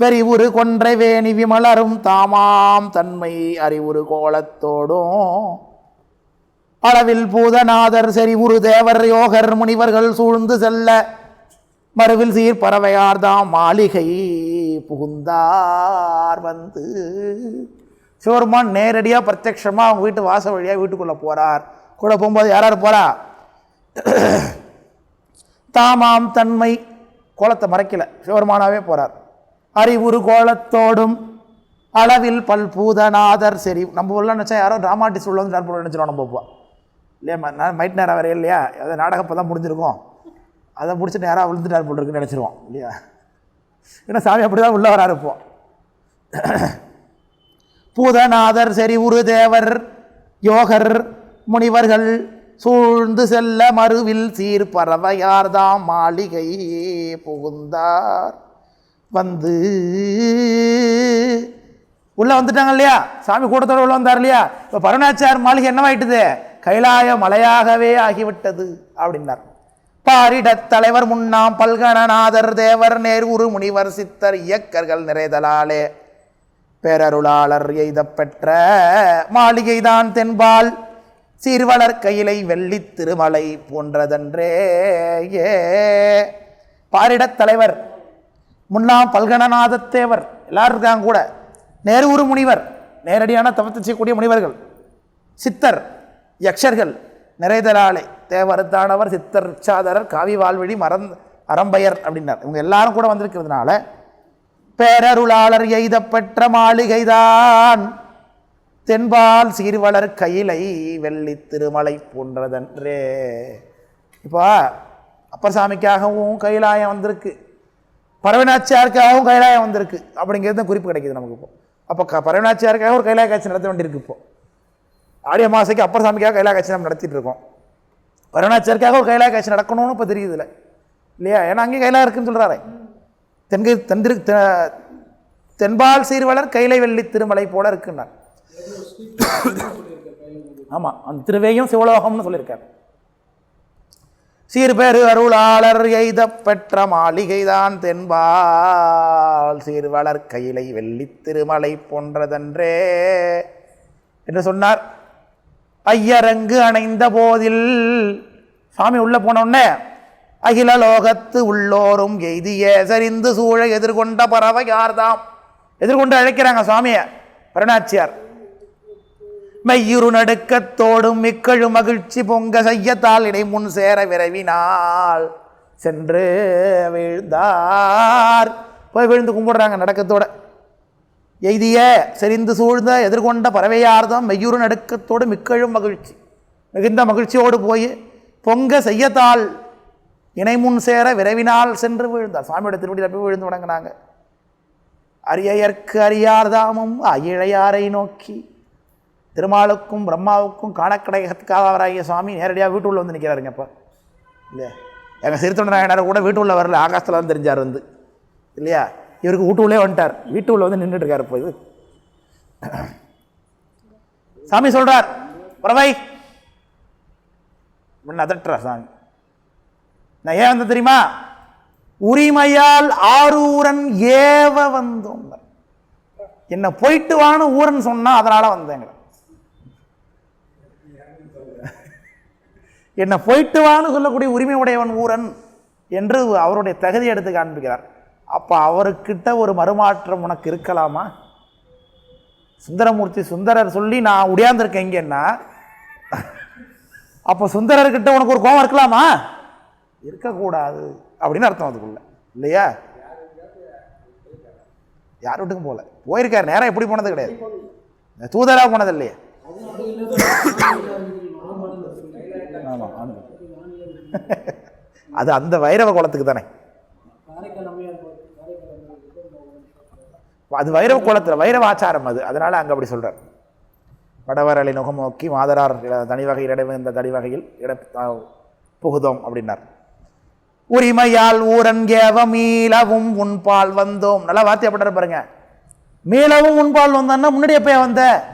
வெறிவுரு கொன்றை வேணி விமலரும் தாமாம் தன்மை அறிவுரு கோலத்தோடும். அளவில் பூதநாதர் செறிவுரு தேவர் யோகர் முனிவர்கள் சூழ்ந்து செல்ல மறுவில் சீர் பறவையார்தாம் மாளிகை புகுந்தார் வந்து. சிவருமான் நேரடியாக பிரத்யக்ஷமாக அவங்க வீட்டு வாசல் வழியாக வீட்டுக்குள்ளே போகிறார் கூட போகும்போது யாரார் போகிறா தாமாம் தன்மை கோலத்தை மறைக்கல. சிவருமானாவே போகிறார் அறிவுரு கோலத்தோடும் அளவில் பல்பூதநாதர் சரி நம்ம உள்ள நினச்சா யாரோ டிராமாட்டிஸ்ட் உள்ள வந்து டான்ஸ் நினச்சிடும் நம்ம போவோம் இல்லையா நான் மைட் நேரம் வரையும் இல்லையா? அதை நாடகம் இப்போ தான் முடிஞ்சிருக்கும். அதை முடிச்சுட்டு நேராக விழுந்து போல் இருக்குன்னு நினச்சிருவோம் இல்லையா? ஏன்னா சாமி அப்படி தான் உள்ளே வரா இருப்போம் பூதநாதர் உரு தேவர் யோகர் முனிவர்கள் சூழ்ந்து செல்ல மறுவில் சீர் பறவையார்தாம் மாளிகை புகுந்தார். வந்து. உள்ளே வந்துட்டாங்க இல்லையா? சாமி கூட்டத்தோட உள்ள வந்தார் இல்லையா? இப்போ பரவனாச்சார் மாளிகை என்னவாயிட்டுது? கைலாய மலையாகவே ஆகிவிட்டது அப்படின்னார். பாரிடத் தலைவர் முன்னாம் பல்கணநாதர் தேவர் நேர் உரு முனிவர் சித்தர் இயக்கர்கள் நிறைதலாலே பேரருளாளர் எய்த பெற்ற மாளிகைதான் தென்பால். சீர்வளர் கையிலை வெள்ளித் திருமலை போன்றதன்றே ஏ பாரிடத் தலைவர் முன்னாம் பல்கணநாதத்தேவர் எல்லாரும் இருக்காங்க கூட. நேருவுரு முனிவர் நேரடியான தவத்தை செய்யக்கூடிய முனிவர்கள். சித்தர் யக்ஷர்கள் நிறைதலாளை தேவருத்தானவர் சித்தர் சாதரர் காவி வாழ்வழி மறந் அறம்பயர் அப்படின்னார். இவங்க எல்லாரும் கூட வந்திருக்கிறதுனால பேரருளாளர் எய்த பெற்ற மாளிகைதான். தென்பால் சீர்வளர் கையிலை வெள்ளி திருமலை போன்றதன்றே. இப்போ அப்பர் சாமிக்காகவும் கைலாயம் வந்திருக்கு. பரவனாச்சியாருக்காகவும் கைலாயம் வந்திருக்கு. அப்படிங்கிறது குறிப்பு கிடைக்குது நமக்கு இப்போ. அப்போ க பரவனாச்சியாருக்காக ஒரு கைலாய காட்சி நடத்த வேண்டியிருக்கு இப்போ. ஆடிய மாசைக்கு அப்பர் சாமிக்காக கைலாய காட்சி நம்ம நடத்திட்டு இருக்கோம். பரவனாச்சியாருக்காக ஒரு கைலாய காட்சி நடக்கணும்னு இப்போ தெரியுது இல்லை இல்லையா? ஏன்னா அங்கேயும் கைலாயம் இருக்குன்னு சொல்கிறாரே தென்கு தென்திரு தெ- தென்பால் சீர்வளர் கைலை வெள்ளி திருமலை போல இருக்குன்னார். ஆமாம் அந்த திருவேயும் சிவலோகம்னு சொல்லியிருக்கார். சீர்பெரு அருளாளர் எய்த பெற்ற மாளிகைதான் தென்பால் சீர்வளர் கையிலை வெள்ளித் திருமலை போன்றதன்றே. என்று சொன்னார். ஐயரங்கு அணைந்த போதில் சாமி உள்ள போனோடனே அகில லோகத்து உள்ளோரும் எய்திய சரிந்து சூழ எதிர்கொண்ட பறவை யார்தாம்? எதிர்கொண்டு அழைக்கிறாங்க சுவாமியை பரணாச்சியார் மெய்யுறு நடுக்கத்தோடும் மிக்கழு மகிழ்ச்சி பொங்க செய்யத்தால் இடை முன் சேர விரைவினால் சென்று வீழ்ந்தார். போய் விழுந்து கும்பிடுறாங்க நடக்கத்தோட. எய்திய செறிந்து சூழ்ந்த எதிர்கொண்ட பறவையார்தம் மெய்யுறு நடுக்கத்தோடு மிக்கழும் மகிழ்ச்சி. மிகுந்த மகிழ்ச்சியோடு போய் பொங்க செய்யத்தால் இணைமுன் சேர விரைவினால் சென்று விழுந்தார். சாமியோட திருவடியில் போய் விழுந்து வணங்கினாங்க. அரியற்கு அறியார்தாமும் அயிழையாரை நோக்கி திருமாலுக்கும் பிரம்மாவுக்கும் காணக்கடையத்துக்காக சுவாமி நேரடியாக வீட்டுள்ள வந்து நிற்கிறாருங்க இப்போ இல்லையா? எங்கள் சிறுத்தொண்ட நாயனார் கூட வீட்டுள்ள வரல ஆகாசத்தில் வந்து தெரிஞ்சார் வந்து. இல்லையா? இவருக்கு வீட்டுள்ளே வந்துட்டார். வீட்டுள்ள வந்து நின்றுட்டு இருக்காரு இப்போ இது. சாமி சொல்கிறார் பறவை அப்படின்னு அதட்டுறார் சாமி. நான் ஏன் வந்தேன் தெரியுமா? உரிமையால் ஆரூரன் ஏவ வந்தோங்க என்ன போயிட்டு வான்னு ஊரன் சொன்னால் அதனால் வந்தேங்க. என்னை போயிட்டு வான்னு சொல்லக்கூடிய உரிமை உடையவன் ஊரன் என்று அவருடைய தகுதி எடுத்து காண்பிக்கிறார். அப்போ அவர்கிட்ட ஒரு மறுமாற்றம் உனக்கு இருக்கலாமா? சுந்தரமூர்த்தி சுந்தரர் சொல்லி நான் உடையாந்துருக்கேன் இங்கேன்னா அப்போ சுந்தரர்கிட்ட உனக்கு ஒரு கோபம் இருக்கலாமா? இருக்கக்கூடாது அப்படின்னு அர்த்தம் அதுக்குள்ள. இல்லையா? யார் வீட்டுக்கும் போகல. போயிருக்கார். நேரம் எப்படி போனது கிடையாது. தூதராக போனது இல்லையா. ஆமாம் ஆமாம் அது அந்த வைரவ குளத்துக்கு தானே? அது வைரவ குளத்தில் வைரவ ஆச்சாரம் அது. அதனால அங்கே அப்படி சொல்றார். வடவரலை நுகமோக்கி மாதரார் இட- தனிவகையில் இடம் இந்த தனிவகையில் இட புகுதோம் அப்படின்னார். உரிமையால் ஊரன் கேவ மீளவும் உன்பால் வந்தோம். நல்ல வார்த்தை எப்படி பாருங்க. மீளவும் உன்பால் வந்தான்னா முன்னாடி எப்போ வந்த?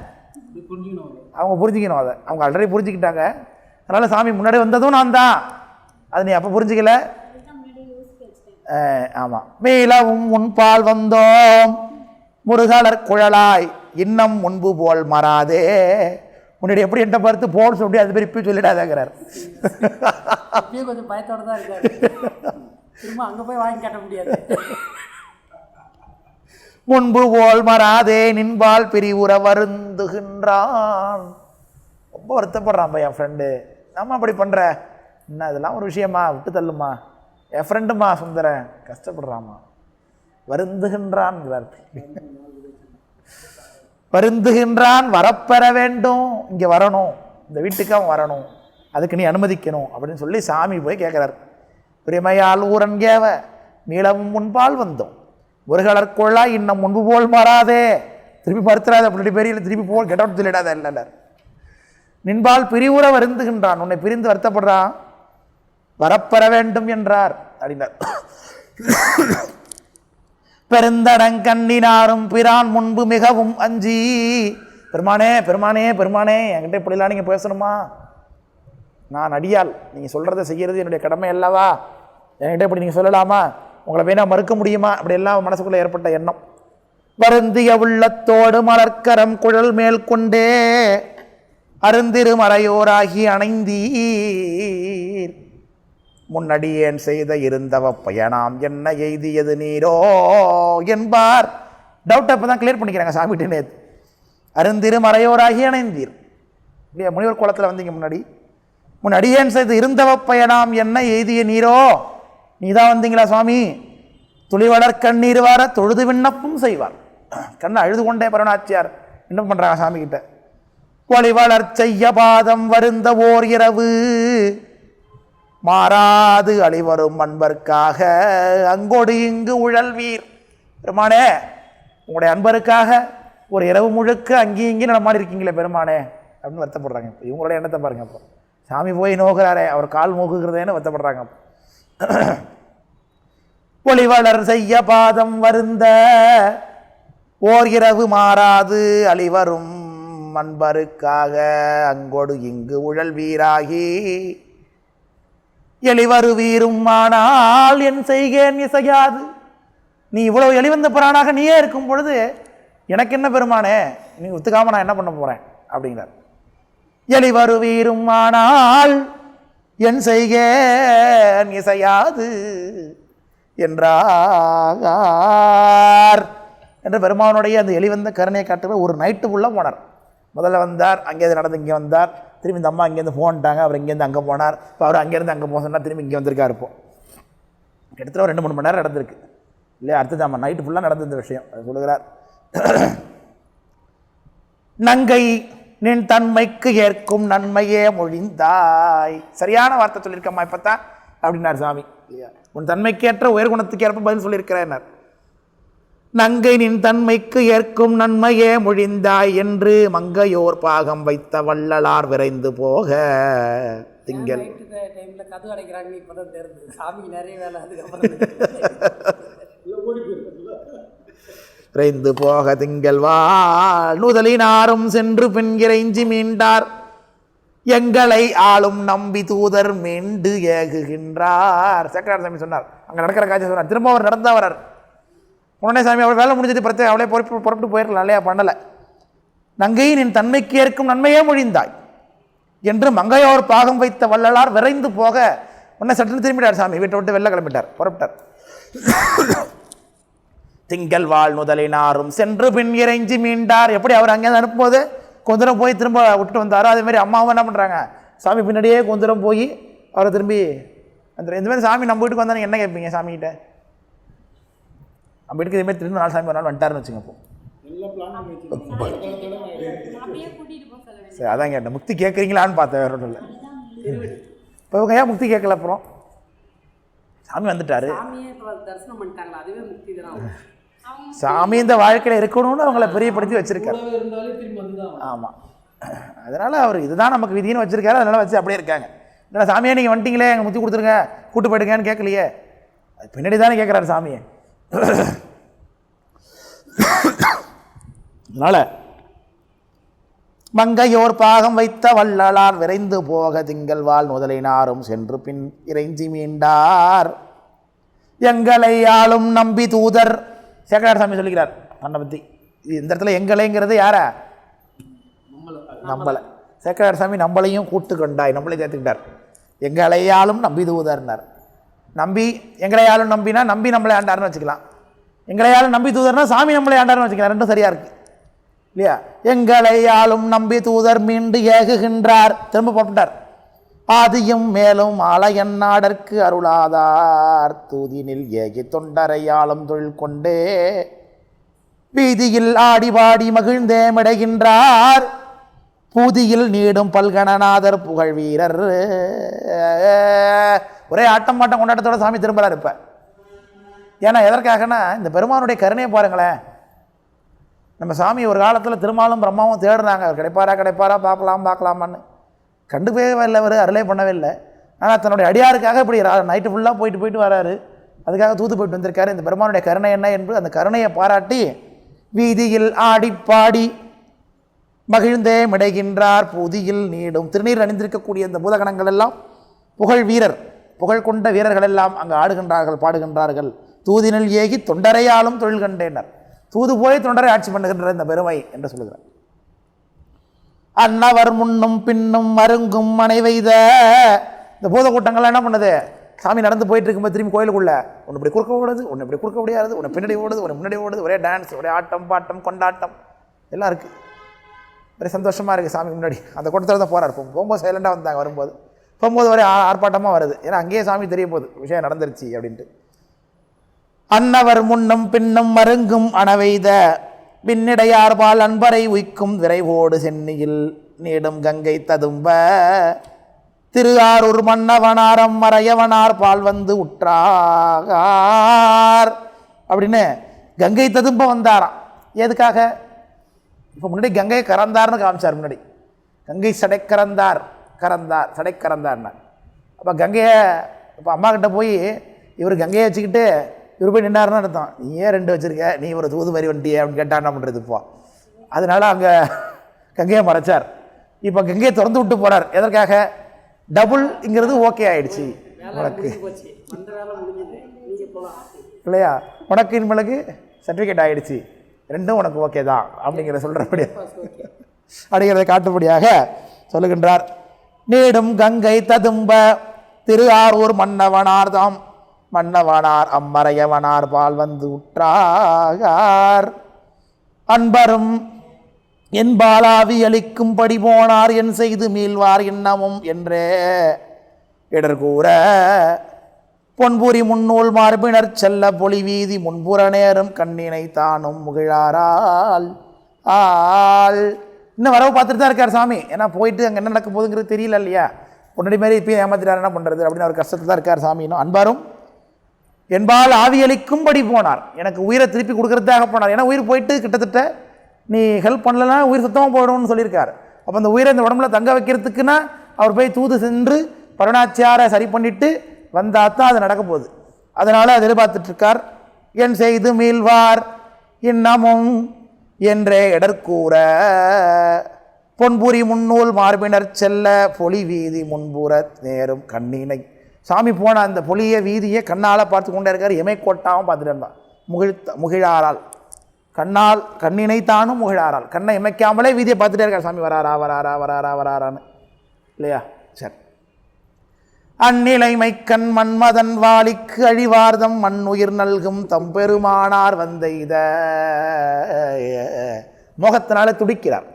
அவங்க புரிஞ்சுக்கணும் அதை. அவங்க ஆல்ரெடி புரிஞ்சுக்கிட்டாங்க. அதனால சாமி முன்னாடி வந்ததும் நான் தான். அது நீ அப்போ புரிஞ்சுக்கல? அஹ், ஆமா. மீளவும் உன்பால் வந்தோம். முருகலர் குழலாய் இன்னம் முன்பு போல் மறாதே. முன்னாடி எப்படி என்கிட்ட பார்த்து போல் சொல்லி அது மாதிரி இப்படி சொல்லிடாதாங்கிறார். கொஞ்சம் பயத்தோட தான் இருக்காரு. திரும்ப அங்கே போய் வாங்கி கட்ட முடியாது. முன்பு போல் மறாதே நின்பால் பிரிவுற வருந்துகின்றான். ரொம்ப வருத்தப்படுறான் பையன் ஃப்ரெண்டு நம்ம அப்படி பண்ற. என்ன இதெல்லாம் ஒரு விஷயமா? விட்டு தள்ளுமா? என் ஃப்ரெண்டுமா சுந்தரன் கஷ்டப்படுறாமா? வருந்துகின்றான்ங்கிறார். வருந்துகின்றான் வரப்பெற வேண்டும். இங்கே வரணும். இந்த வீட்டுக்கு அவன் வரணும். அதுக்கு நீ அனுமதிக்கணும் அப்படின்னு சொல்லி சாமி போய் கேட்குறார் பிரிமையால் ஊரன் கேவ நீளமும் முன்பால் வந்தோம். முருகலர்கொள்ளா இன்னும் முன்பு போல் மாறாதே. திருப்பி மறுத்துறாத அப்படி பெரிய திருப்பி போல் கெட்ட சொல்லிடாத இல்லை நின்பால் பிரிவுற வருந்துகின்றான். உன்னை பிரிந்து வருத்தப்படுறான் வரப்பெற வேண்டும் என்றார் அப்படின்னார். பெருந்தடங்கண்ணினாரும் பிரான் முன்பு மிகவும் அஞ்சி. பெருமானே பெருமானே பெருமானே என்கிட்ட இப்படிலாம் நீங்கள் பேசணுமா? நான் அடியாள். நீங்கள் சொல்கிறத செய்கிறது என்னுடைய கடமை அல்லவா? என்கிட்ட இப்படி நீங்கள் சொல்லலாமா? உங்களை வேணால் மறுக்க முடியுமா? அப்படி எல்லாம் மனசுக்குள்ளே ஏற்பட்ட எண்ணம். வருந்திய உள்ளத்தோடு மலர்க்கரம் குழல் மேல் கொண்டே அருந்திரு மறையோராகி அணைந்தீர் முன்னடியேன் செய்த இருந்தவ பயணாம் என்ன எய்தியது நீரோ என்பார். டவுட்டை இப்போ தான் கிளியர் பண்ணிக்கிறாங்க சாமிகிட்ட நேத்து. அருந்திரு மறையோராகி அணைந்தீர். இல்லையா முனிவர் குளத்தில் வந்தீங்க முன்னாடி. முன்னடியேன் செய்து இருந்தவ பயணாம் என்ன எய்திய நீரோ? நீ தான் வந்தீங்களா சுவாமி துளிவளர் கண்ணீர் வார தொழுது விண்ணப்பம் செய்வார். கண்ணை அழுது கொண்டே பரவனாச்சியார் என்ன பண்ணுறாங்க சாமி கிட்ட. ஒளிவளர் செய்ய பாதம் வருந்த ஓர் இரவு. மாறாது அழிவரும் அன்பர்க்காக அங்கொடு இங்கு உழல்வீர். பெருமானே உங்களுடைய அன்பருக்காக ஒரு இரவு முழுக்க அங்கேயும் இங்கேயும் நடமாடி இருக்கீங்களே பெருமானே அப்படின்னு வருத்தப்படுறாங்க இப்போ. இவங்களோட எண்ணத்தை பாருங்க அப்போ. சாமி போய் நோக்குறாரே அவர் கால் மூக்குகிறதேன்னு வருத்தப்படுறாங்க ஒளிவளர் செய்ய பாதம் வருந்த ஓர் இரவு மாறாது அழிவரும் அன்பருக்காக அங்கொடு இங்கு உழல் வீராகி. எளிவரு வீரும் ஆனால் என் செய்கேன் இசையாது. நீ இவ்வளவு எளிவந்த பிரானாக நீயே இருக்கும் பொழுது எனக்கு என்ன பெருமானே? நீ ஒத்துக்காம நான் என்ன பண்ண போறேன்? அப்படிங்கிறார். எளிவரு வீரும் ஆனால் என் செய்கேன் இசையாது என்றார். என்று பெருமானுடைய அந்த எளிவந்த கருணையை காட்டுகிற ஒரு நைட்டு உள்ள போனார். முதல்ல வந்தார் அங்கேருந்து நடந்து இங்கே வந்தார். திரும்பி இந்த அம்மா அங்கேருந்து போன்ட்டாங்க அவர் இங்கேருந்து அங்கே போனார். இப்போ அவர் அங்கேருந்து அங்கே போக சொன்னால் திரும்பி இங்கே வந்திருக்காரு இப்போ. கிட்டத்தட்ட ஒரு ரெண்டு மூணு மணி நேரம் நடந்திருக்கு. இல்லையா அடுத்தது ஆமாம் நைட்டு ஃபுல்லாக நடந்த இந்த விஷயம். அது சொல்லுகிறார். நங்கை நின் தன்மைக்கு ஏற்கும் நன்மையே மொழிந்தாய். சரியான வார்த்தை சொல்லியிருக்கம்மா இப்போ தான் அப்படின்னார் சாமி. இல்லையா? உன் தன்மைக்கேற்ற உயர்குணத்துக்கு ஏற்ப பதில் சொல்லியிருக்கிறேன்னார். நங்கை நின் தன்மைக்கு ஏற்கும் நன்மையே மொழிந்தாய் என்று மங்கையோர் பாகம் வைத்த வள்ளலார் விரைந்து போக. திங்கள். விரைந்து போக திங்கள் வாழ். நுதலினாரும் சென்று பின்கிறைஞ்சி மீண்டார். எங்களை ஆளும் நம்பி தூதர் மீண்டு ஏகுகின்றார். சேக்கரார் சாமி சொன்னார். அங்கே நடக்கிற காட்சி சொன்னார். திரும்ப அவர் நடந்தா வரார். உடனே சாமி அவர் வேலை முடிஞ்சது பிரச்சனை அவளே பொறுப்பு புறப்பட்டு போயிருக்கலாம் இல்லையா? பண்ணலை. நங்கை நின் தன்மைக்கு ஏற்கும் நன்மையே மொழிந்தாய். என்று மங்கையோர் பாகம் வைத்த வள்ளலார் விரைந்து போக உடனே சட்டுன்னு திரும்பிட்டார் சாமி. வீட்டை விட்டு வெளில கிளம்பிட்டார் புறப்பட்டார். திங்கள் வாழ் முதலினாரும் சென்று பின் இறைஞ்சி மீண்டார். எப்படி அவர் அங்கேருந்து அனுப்பும்போது? கொஞ்ச போய் திரும்ப விட்டு வந்தாரோ? அதே மாதிரி அம்மாவும் என்ன பண்ணுறாங்க சாமி பின்னாடியே கொஞ்ச போய் அவரை திரும்பி அந்த இந்த மாதிரி சாமி நம்ம வீட்டுக்கு வந்தானே என்ன கேட்பீங்க சாமிகிட்ட? நம்ம வீட்டுக்கு இதேமாதிரி திரும்ப நாள் சாமி ஒரு நாள் வந்துட்டாருன்னு வேண்டியது. சரி அதான் கேட்டேன். முக்தி கேட்குறீங்களான்னு பார்த்தேன் வேற ஒன்றும் இல்லை. இப்போ இவங்க ஏன் முக்தி கேட்கல அப்புறம்? சாமி வந்துட்டாரு. சாமியே இப்போ தரிசனம் பண்ணிட்டாங்களா? அதுவே முக்தி தான். சாமி இந்த வாழ்க்கையில் இருக்கணும்னு அவங்கள பெரியப்படுத்தி வச்சிருக்காரு. ஆமாம் அதனால் அவர் இதுதான் நமக்கு விதின்னு வச்சிருக்காரு. அதனால வச்சு அப்படியே இருக்காங்க. இல்லை சாமியே நீங்கள் வந்துட்டீங்களே எங்கள் முத்தி கொடுத்துருங்க கூட்டு போயிடுங்கன்னு கேட்கலையே. அது பின்னாடி தானே கேட்குறாரு சாமியை. அதனால் மங்கையோர் பாகம் வைத்த வள்ளலார் விரைந்து போக திங்கள் வாழ் முதலினாரும் சென்று பின் இறைஞ்சி மீண்டார். எங்களை ஆளும் நம்பி தூதர் சேகரார் சாமி சொல்லிக்கிறார் தன்னை பற்றி இந்த இடத்துல எங்களைங்கிறது யாரா? நம்மளை. சேக்கரார் சாமி நம்மளையும் கூட்டு கொண்டாய் நம்மளையும் சேர்த்துக்கிட்டார். எங்களையாலும் நம்பி தூதர்னார். நம்பி எங்களையாலும் நம்பினா நம்பி நம்மளை ஆண்டாருன்னு வச்சுக்கலாம். எங்களையாலும் நம்பி தூதர்னா சாமி நம்மளை ஆண்டாருன்னு வச்சுக்கலாம். ரெண்டும் சரியாக இருக்குது இல்லையா? எங்களையாலும் நம்பி தூதர் மீண்டு ஏகுகின்றார். திரும்ப போட்டுட்டார் பாதியும் மேலும் ஆலயன் நாடற்கு அருளாதார். தூதினில் ஏகி தொண்டரையாலும் தொழில் கொண்டே வீதியில் ஆடி பாடி மகிழ்ந்தேமடைகின்றார் பூதியில் நீடும் பல்கணநாதர் புகழ் வீரர். ஒரே ஆட்டம் மாட்டம் கொண்டாட்டத்தோட சாமி திரும்பலாம் இருப்பேன் ஏன்னா எதற்காகனா இந்த பெருமானுடைய கருணையை பாருங்களேன். நம்ம சாமி ஒரு காலத்தில் திருமாலும் பிரம்மாவும் தேடுறாங்க அவர் கிடைப்பாரா கிடைப்பாரா பார்க்கலாம் பார்க்கலாமான்னு. கண்டு இல்லை அவர் அருளே பண்ணவே இல்லை. ஆனால் தன்னுடைய அடியாருக்காக இப்படி நைட்டு ஃபுல்லாக போயிட்டு போயிட்டு வராரு. அதுக்காக தூத்து போயிட்டு வந்திருக்காரு. இந்த பெருமானுடைய கருணை என்ன என்று அந்த கருணையை பாராட்டி வீதியில் ஆடி பாடி மகிழ்ந்தே மிடைகின்றார் புதியில் நீடும். திருநீர் அணிந்திருக்கக்கூடிய இந்த பூதகணங்கள் எல்லாம் புகழ் வீரர் புகழ் கொண்ட வீரர்கள் எல்லாம் அங்கு ஆடுகின்றார்கள் பாடுகின்றார்கள். தூதினில் ஏகி தொண்டரையாலும் தொழில் கண்டேனர். தூது போய் தொண்டரை ஆட்சி பண்ணுகின்ற இந்த பெருமை என்று சொல்கிறார். அன்னவர் முன்னும் பின்னும் மருங்கும் மனைவைத இந்த பூத கூட்டங்கள்லாம் என்ன பண்ணுது? சாமி நடந்து போயிட்டு இருக்கும்போது திரும்பி கோயிலுக்குள்ள ஒன்று இப்படி குறுக்க ஓடுது ஒன்று இப்படி குறுக்க முடியாது ஒன்று பின்னாடி ஓடுது ஒன்று முன்னாடி ஓடுது ஒரே டான்ஸ் ஒரே ஆட்டம் பாட்டம் கொண்டாட்டம். எல்லாம் இருக்குது ஒரே சந்தோஷமாக இருக்குது சாமி முன்னாடி. அந்த கூட்டத்தில் தான் போகிறார் போகும்போது சைலண்டாக வந்தாங்க வரும்போது. போகும்போது ஒரே ஆ- ஆர்ப்பாட்டமாக வருது. ஏன்னா அங்கேயே சாமி தெரிய போகுது விஷயம் நடந்துருச்சு அப்படின்ட்டு. அன்னவர் முன்னும் பின்னும் மருங்கும் அணவெய்த பின்னிடையார்பால் அன்பரை உய்க்கும் விரைவோடு சென்னியில் நீடும் கங்கை ததும்ப. திரு ஆரூர் மன்னவனாரம் மறையவனார் பால் வந்து உற்றாகார். அப்படின்னு கங்கை ததும்ப வந்தாராம். எதுக்காக? இப்போ முன்னாடி கங்கை கறந்தார்னு காமிச்சார் முன்னாடி. கங்கை சடை கறந்தார் கறந்தார் சடை கறந்தார்னா அப்போ கங்கையை இப்போ அம்மா கிட்ட போய் இவர் கங்கையை வச்சுக்கிட்டு இவர் போய் நின்னாருன்னு அர்த்தம். நீ ஏன் ரெண்டு வச்சிருக்க? நீ ஒரு தூது மாதிரி வந்துட்டியே அப்படின்னு கேட்டா என்ன பண்ணுறது இப்போ? அதனால அங்கே கங்கையை மறைச்சார். இப்போ கங்கையை திறந்து விட்டு போகிறார் எதற்காக? டபுள்ங்கிறது ஓகே ஆயிடுச்சு. உனக்கு. இல்லையா? உனக்கு இனிமேலுக்கு சர்டிஃபிகேட் ஆயிடுச்சு. ரெண்டும் உனக்கு ஓகே தான் அப்படிங்கிற சொல்கிறபடி அப்படிங்கிறதை காட்டும்படியாக சொல்லுகின்றார். நீடும் கங்கை ததும்ப திரு ஆரூர் மன்னவனார் தாம் மன்னவனார் அம்மறையவனார் பால் வந்து உற்றாகார். அன்பரும் என் பாலாவி அளிக்கும்படி போனார் என் செய்து மீள்வார் இன்னமும் என்றே இடர்கூற பொன்புரி முன்னூல் மார்பினர் செல்ல பொலி வீதி முன்புற நேரும் கண்ணினை தானும் முகிழாரால். ஆள் இன்னும் வரவு பார்த்துட்டு தான் இருக்கார் சாமி. ஏன்னா போயிட்டு அங்கே என்ன நடக்க போகுதுங்கிறது தெரியல இல்லையா? முன்னாடி மாதிரி இப்போ ஏமாத்திட்டார் என்ன பண்ணுறது அப்படின்னு அவர் கஷ்டத்தில் தான் இருக்கார் சாமி. இன்னும் அன்பாரும். என்பால் ஆவியளிக்கும்படி போனார். எனக்கு உயிரை திருப்பி கொடுக்கறதுக்காக போனார். ஏன்னா உயிர் போயிட்டு கிட்டத்தட்ட நீ ஹெல்ப் பண்ணலன்னா உயிர் சுத்தமாக போயிடும்னு சொல்லியிருக்கார். அப்போ அந்த உயிரை இந்த உடம்புல தங்க வைக்கிறதுக்குன்னா அவர் போய் தூது சென்று பரணாச்சியாரை சரி பண்ணிவிட்டு வந்தால் தான் அது நடக்க போகுது. அதனால் அது எதிர்பார்த்துட்ருக்கார் என் செய்து மீள்வார் இன்னமும் என்றே இடர்கூற பொன்புரி முன்னூல் மார்பினர் செல்ல பொலி வீதி முன்புற நேரும் கண்ணினை. சாமி போன அந்த பொலிய வீதியை கண்ணால் பார்த்து கொண்டே இருக்கார் எமைக்கோட்டாவும் பார்த்துட்டு இருந்தான். முகிழ் முகிழாரால். கண்ணால் கண்ணினை தானும் முகிழாரால். கண்ணை இமைக்காமலே வீதியை பார்த்துட்டே இருக்கார் சாமி. வராரா வராரா வராரா வராரான்னு. இல்லையா? சரி. அந்நிலைமை கண் மன்மதன் வாளிக்கு அழிவார்தம் மண்ணுயிர் நல்கும் தம்பெருமானார் வந்தெய்த. மோகத்தினால துடிக்கிறார்.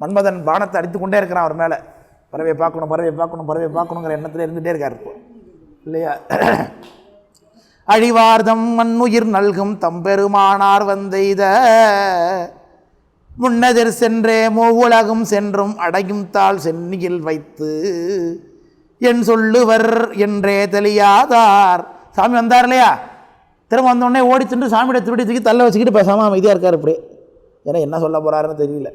மன்மதன் பானத்தை அடித்து கொண்டே இருக்கிறான் அவர் மேலே. பறவை பார்க்கணும் பறவை பார்க்கணும் பறவை பார்க்கணுங்கிற எண்ணத்தில் இருந்துகிட்டே இருக்கார் இப்போ. இல்லையா? அழிவார்தம் மண்ணுயிர் நல்கும் தம்பெருமானார் வந்தெய்த. முன்னெதிர் சென்றே மூவுலகும் சென்றும் அடையும் தாள் சென்னியில் வைத்து. என் சொல்லுவர் என்றே தெளியாதார் சாமி வந்தார் இல்லையா? திரும்ப வந்தோடனே ஓடி சென்று சாமியோட திருடி தூக்கி தள்ள வச்சுக்கிட்டு பேசாமல் அமைதியாக இருக்கார் இப்படி ஏன்னா என்ன சொல்ல போகிறாருன்னு தெரியல.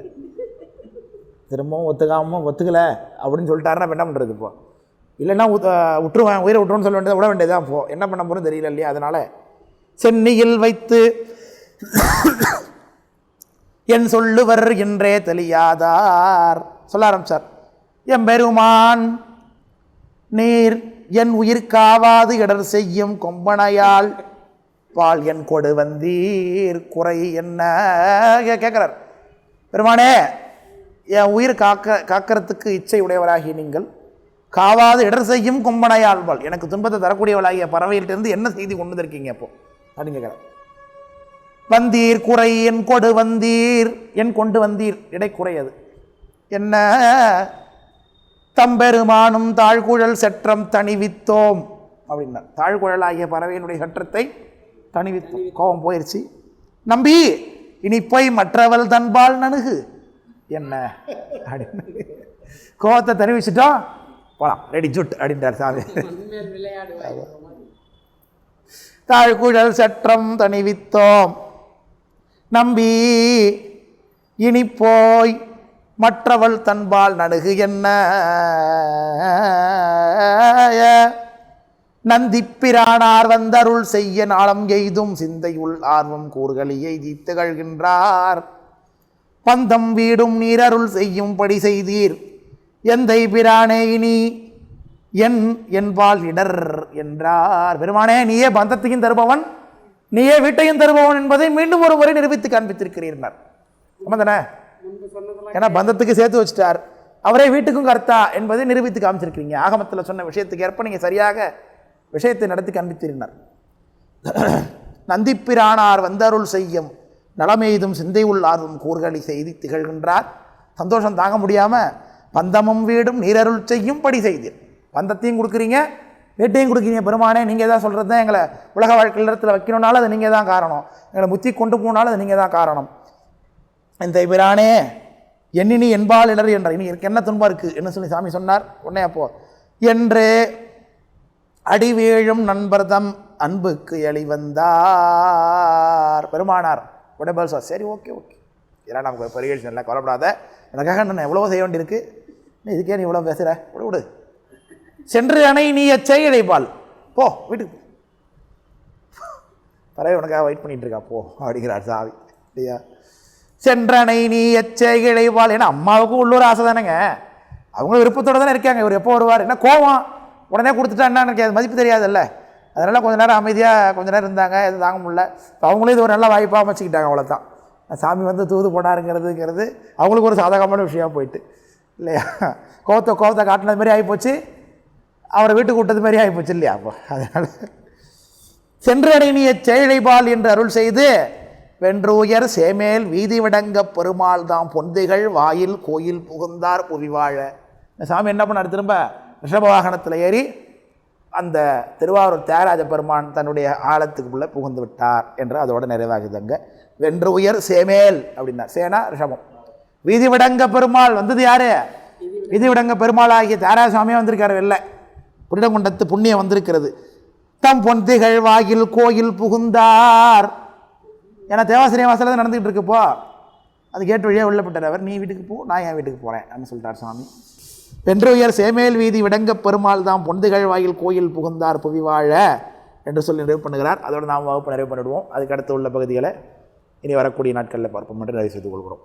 திரும்பவும் ஒத்துக்காமல் ஒத்துக்கலை அப்படின்னு சொல்லிட்டாருன்னா என்ன பண்ணுறது இப்போ? இல்லைன்னா விட்டுருவேன் உயிரை விட்டுருன்னு சொல்ல வேண்டியதை விட வேண்டியதான் போ என்ன பண்ண போகிறோம் தெரியல இல்லையா? அதனால் சென்னியில் வைத்து என் சொல்லுவர் என்றே தெளியாதார் சொல்ல ஆரம்பிச்சார். எம்பெருமான் நீர் என் உயிர் காவாது இடர் செய்யும் கொம்பனையால். பால் என் கொடு வந்தீர் குறை என்ன? கேட்குறார். பெருமானே என் உயிர் காக்க காக்கிறதுக்கு இச்சை உடையவராகி நீங்கள். காவாது இடர் செய்யும் கொம்பனையாள்வாள் எனக்கு துன்பத்தை தரக்கூடியவளாகிய பறவையிலிருந்து என்ன செய்தி கொண்டு வந்திருக்கீங்க அப்போ? அப்படின்னு கேட்குறார். வந்தீர் குறை என் கொடு வந்தீர். என் கொண்டு வந்தீர். இடை குறை அது. என்ன? தம்பெருமானும் தாழ்குழல் செற்றம் தணிவித்தோம். அப்படின்னார் தாழ்குழலாகிய பறவையினுடைய சற்றத்தை தணிவித்தோம். கோபம் போயிடுச்சு நம்பி இனி போய் மற்றவள் தன்பால் நணுகு. என்ன? அப்படின்னு. கோபத்தை தணிவிச்சிட்டோம் போலாம் ரெடி ஜுட் அப்படின்றார் சாமி. தாழ்குழல் சற்றம் தணிவித்தோம். நம்பி இனி போய் மற்றவள் தன்பால் நணுகு என்ன? நந்திப்பிரானார் வந்தருள் செய்ய நாளம் எய்தும் சிந்தையுள் ஆர்வம் கூறுகளி எய்தி திகழ்கின்றார். பந்தம் வீடும் நீரருள் செய்யும் படி செய்தீர். எந்தை பிரானே இனி? என் என்பால் இடர் என்றார். பெருமானே நீயே பந்தத்தையும் தருபவன். நீயே வீட்டையும் தருபவன் என்பதை மீண்டும் ஒரு முறை நிரூபித்து காண்பித்திருக்கிறீர்கள். ஆமா தானே ஏன்னா பந்தத்துக்கு சேர்த்து வச்சிட்டார். அவரே வீட்டுக்கும் கர்த்தா என்பதை நிரூபித்து காமிச்சிருக்கிறீங்க. ஆகமத்தில் சொன்ன விஷயத்துக்கு ஏற்ப நீங்கள் சரியாக விஷயத்தை நடத்தி காண்பித்தீர்கள். நந்திப்பிரானார் வந்தருள் செய்யும் நலமெய்தும் சிந்தை உள் ஆர்வம் கூறுகளை செய்து திகழ்கின்றார். சந்தோஷம் தாங்க முடியாமல் பந்தமும் வீடும் நீரருள் செய்யும் படி செய்தீர். பந்தத்தையும் கொடுக்குறீங்க வீட்டையும் கொடுக்குறீங்க. பெருமானே நீங்கள் தான் சொல்கிறது தான் எங்களை உலக வாழ்க்கை இடத்துல வைக்கணும்னாலும் அது நீங்கள் தான் காரணம். எங்களை முத்தி கொண்டு போனாலும் அது நீங்கள் தான் காரணம். இந்த பிரானே எண்ணினி என்பால் இடர் என்றார். இனி எனக்கு என்ன துன்பம் இருக்குது என்ன சொல்லி சாமி சொன்னார்? உடனே அப்போ என்று அடிவேழும் நண்பர்தம் அன்புக்கு எளி வந்தார் பெருமானார் உடம்பல் சார் சரி ஓகே ஓகே. ஏன்னா நமக்கு பெரிய நல்லா கவலைப்படாத. எனக்காக நான் எவ்வளோ செய்ய வேண்டியிருக்கு? நீ இதுக்கே நீ இவ்வளோ பேசுகிற விடு விடு. சென்று அணை நீ எச்சை இழைப்பால் போ வீட்டுக்கு பறவை உனக்காக வெயிட் பண்ணிகிட்டு இருக்கா. போ அப்படிங்கிறார் சாவி. இல்லையா? சென்றனை நீ எச்சை இழைவாள் ஏன்னா அம்மாவுக்கும் உள்ளூர் ஆசை தானேங்க. அவங்க விருப்பத்தோடு தானே இருக்காங்க. இவர் எப்போ வருவார்? என்ன கோவம்? உடனே கொடுத்துட்டா என்ன எனக்கு அது மதிப்பு தெரியாதுல்ல. அதனால் கொஞ்ச நேரம் அமைதியாக கொஞ்ச நேரம் இருந்தாங்க. எதுவும் தாங்க முடியல. இப்போ அவங்களும் இது ஒரு நல்ல வாய்ப்பாக அமைச்சிக்கிட்டாங்க அவ்வளோதான் சாமி வந்து தூது போனாருங்கிறதுங்கிறது அவங்களுக்கு ஒரு சாதகமான விஷயம் போயிட்டு. இல்லையா? கோவத்தை கோவத்தை காட்டினது மாதிரி ஆகிப்போச்சு அவரை வீட்டுக்கு விட்டது மாதிரி ஆகிப்போச்சு இல்லையா? அப்போ அதனால். சென்றடைனிய செயலைபால் என்று அருள் செய்து வென்றுயர் சேமேல் வீதி விடங்க பெருமாள் தாம் பொந்திகள் வாயில் கோயில் புகுந்தார் புவிவாழ. இந்த சாமி என்ன பண்ணார் திரும்ப? ரிஷப வாகனத்தில் ஏறி அந்த திருவாரூர் தியாகராஜ பெருமான் தன்னுடைய ஆழத்துக்குள்ளே புகுந்து விட்டார் என்று அதோட நிறைவாகுதுங்க வென்று உயர் சேமேல் அப்படின்னார். சேனா ரிஷபம். வீதி விடங்க பெருமாள் வந்தது யாரு? வீதி விடங்க பெருமாள் ஆகிய தியாகராஜ சுவாமியே வந்திருக்காரு வெளில. புனிதங்குண்டத்து புண்ணியம் வந்திருக்கிறது. தம் பொந்திகள் வாயில் கோயில் புகுந்தார். ஏன்னா தேவாசிரிய வாசலில் நடந்துகிட்டு இருக்குப்போ அது கேட்டு வழியாக உள்ளப்பட்டார் அவர். நீ வீட்டுக்கு போ நான் என் வீட்டுக்கு போகிறேன் அப்படின்னு சொல்லிட்டார் சாமி. வென்று சேமேல் வீதி விடங்க பெருமாள் தான் பொந்துகள் வாயில் கோயில் புகுந்தார் புவி வாழ என்று சொல்லி நிறைவு பண்ணுகிறார். அதோடு நாம் வகுப்பு நிறைவு பண்ணிடுவோம் அதுக்கு அடுத்து உள்ள பகுதிகளை இனி வரக்கூடிய நாட்களில் பார்ப்போம் என்று நிறைவு செய்து கொள்கிறோம்.